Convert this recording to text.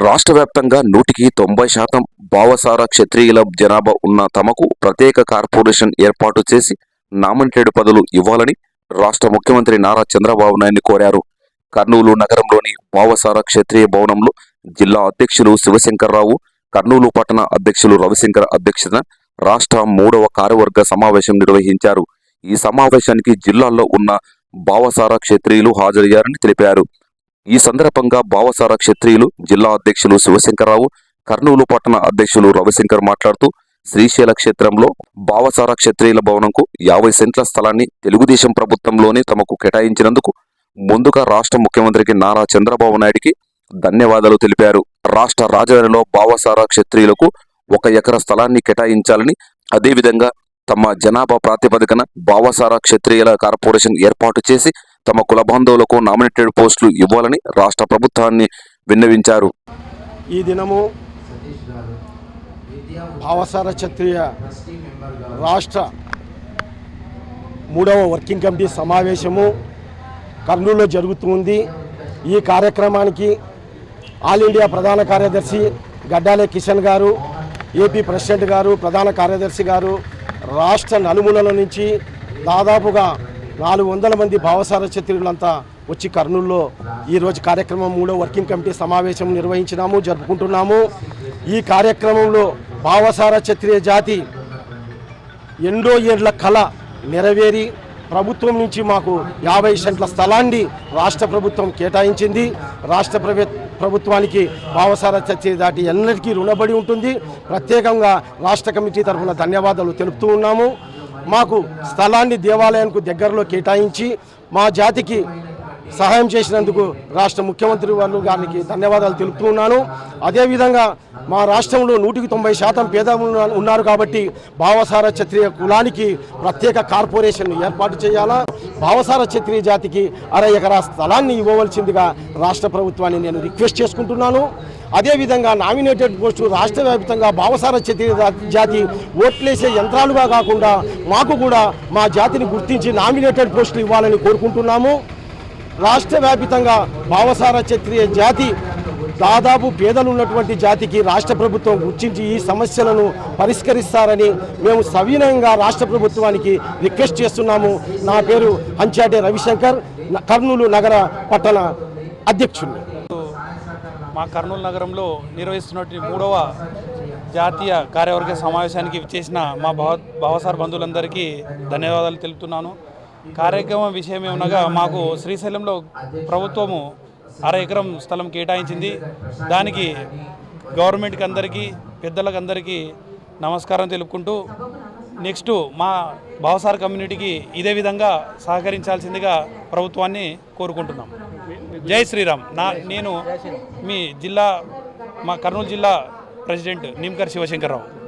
రాష్ట్ర వ్యాప్తంగా నూటికి తొంభై శాతం భావసార క్షత్రియుల జనాభా ఉన్న తమకు ప్రత్యేక కార్పొరేషన్ ఏర్పాటు చేసి నామినేటెడ్ పదవులు ఇవ్వాలని రాష్ట్ర ముఖ్యమంత్రి నారా చంద్రబాబు నాయుడు కోరారు. కర్నూలు నగరంలోని భావసార క్షత్రియ భవనంలో జిల్లా అధ్యక్షులు శివశంకర్రావు కర్నూలు పట్టణ అధ్యక్షులు రవిశంకర్ అధ్యక్షతన రాష్ట్ర మూడవ కార్యవర్గ సమావేశం నిర్వహించారు. ఈ సమావేశానికి జిల్లాలో ఉన్న భావసార క్షత్రియులు హాజరయ్యారని తెలిపారు. ఈ సందర్భంగా భావసార క్షత్రియులు జిల్లా అధ్యక్షులు శివశంకర్రావు కర్నూలు పట్టణ అధ్యక్షులు రవిశంకర్ మాట్లాడుతూ శ్రీశైల క్షేత్రంలో భావసార క్షత్రియుల భవనంకు యాభై సెంట్ల స్థలాన్ని తెలుగుదేశం ప్రభుత్వంలోనే తమకు కేటాయించినందుకు ముందుగా రాష్ట్ర ముఖ్యమంత్రికి నారా చంద్రబాబు నాయుడికి ధన్యవాదాలు తెలిపారు. రాష్ట్ర రాజధానిలో భావసార క్షత్రియులకు ఒక ఎకర స్థలాన్ని కేటాయించాలని అదేవిధంగా తమ జనాభా ప్రాతిపదికన భావసార క్షత్రియుల కార్పొరేషన్ ఏర్పాటు చేసి తమ కుల బంధువులకు నామినేటెడ్ పోస్టులు ఇవ్వాలని రాష్ట్ర ప్రభుత్వాన్ని విన్నవించారు. ఈ దినము భావసార క్షత్రియ రాష్ట్ర మూడవ వర్కింగ్ కమిటీ సమావేశము కర్నూలులో జరుగుతుంది ఈ కార్యక్రమానికి ఆల్ ఇండియా ప్రధాన కార్యదర్శి గడ్డాలే కిషన్ గారు ఏపీ ప్రెసిడెంట్ గారు ప్రధాన కార్యదర్శి గారు రాష్ట్ర నలుమూలల నుంచి దాదాపుగా నాలుగు వందల మంది భావసార క్షత్రియులంతా వచ్చి కర్నూలులో ఈరోజు కార్యక్రమం మూడో వర్కింగ్ కమిటీ సమావేశం నిర్వహించినాము జరుపుకుంటున్నాము. ఈ కార్యక్రమంలో భావసార క్షత్రియ జాతి ఎన్నో ఏళ్ళ కళ నెరవేరి ప్రభుత్వం నుంచి మాకు యాభై సెంట్ల స్థలాన్ని రాష్ట్ర ప్రభుత్వం కేటాయించింది. రాష్ట్ర ప్రభుత్వానికి భావసార చర్చ దాటి ఎన్నటికీ రుణపడి ఉంటుంది. ప్రత్యేకంగా రాష్ట్ర కమిటీ తరఫున ధన్యవాదాలు తెలుపుతూ ఉన్నాము. మాకు స్థలాన్ని దేవాలయానికి దగ్గరలో కేటాయించి మా జాతికి సహాయం చేసినందుకు రాష్ట్ర ముఖ్యమంత్రి వాళ్ళు గారికి ధన్యవాదాలు తెలుపుతూ ఉన్నాను. అదేవిధంగా మా రాష్ట్రంలో నూటికి తొంభై శాతం పేద ఉన్న- ఉన్నారు కాబట్టి భావసార క్షత్రియ కులానికి ప్రత్యేక కార్పొరేషన్ ఏర్పాటు చేయాలా? భావసార క్షత్రియ జాతికి అర ఎకరా స్థలాన్ని ఇవ్వవలసిందిగా రాష్ట్ర ప్రభుత్వాన్ని నేను రిక్వెస్ట్ చేసుకుంటున్నాను. అదేవిధంగా నామినేటెడ్ పోస్టు రాష్ట్ర వ్యాప్తంగా భావసార జాతి ఓట్లేసే యంత్రాలుగా కాకుండా మాకు కూడా మా జాతిని గుర్తించి నామినేటెడ్ పోస్టులు ఇవ్వాలని కోరుకుంటున్నాము. రాష్ట్ర వ్యాపితంగా భావసార క్షత్రియ జాతి దాదాపు పేదలు ఉన్నటువంటి జాతికి రాష్ట్ర ప్రభుత్వం గుర్తించి ఈ సమస్యలను పరిష్కరిస్తారని మేము సవినయంగా రాష్ట్ర ప్రభుత్వానికి రిక్వెస్ట్ చేస్తున్నాము. నా పేరు అంచాటే రవిశంకర్ కర్నూలు నగర పట్టణ అధ్యక్షుడిని మా కర్నూలు నగరంలో నిర్వహిస్తున్నటువంటి మూడవ జాతీయ కార్యవర్గ సమావేశానికి చేసిన మా భావ భావసార బంధువులందరికీ ధన్యవాదాలు తెలుపుతున్నాను. కార్యక్రమం విషయం ఏమనగా మాకు శ్రీశైలంలో ప్రభుత్వము అర ఎకరం స్థలం కేటాయించింది. దానికి గవర్నమెంట్కి అందరికీ పెద్దలకు అందరికీ నమస్కారం తెలుపుకుంటూ నెక్స్ట్ మా భావసార కమ్యూనిటీకి ఇదే విధంగా సహకరించాల్సిందిగా ప్రభుత్వాన్ని కోరుకుంటున్నాం. జై శ్రీరామ్. నా నేను మీ జిల్లా మా కర్నూలు జిల్లా ప్రెసిడెంట్ నిమ్కర్ శివశంకర్రావు.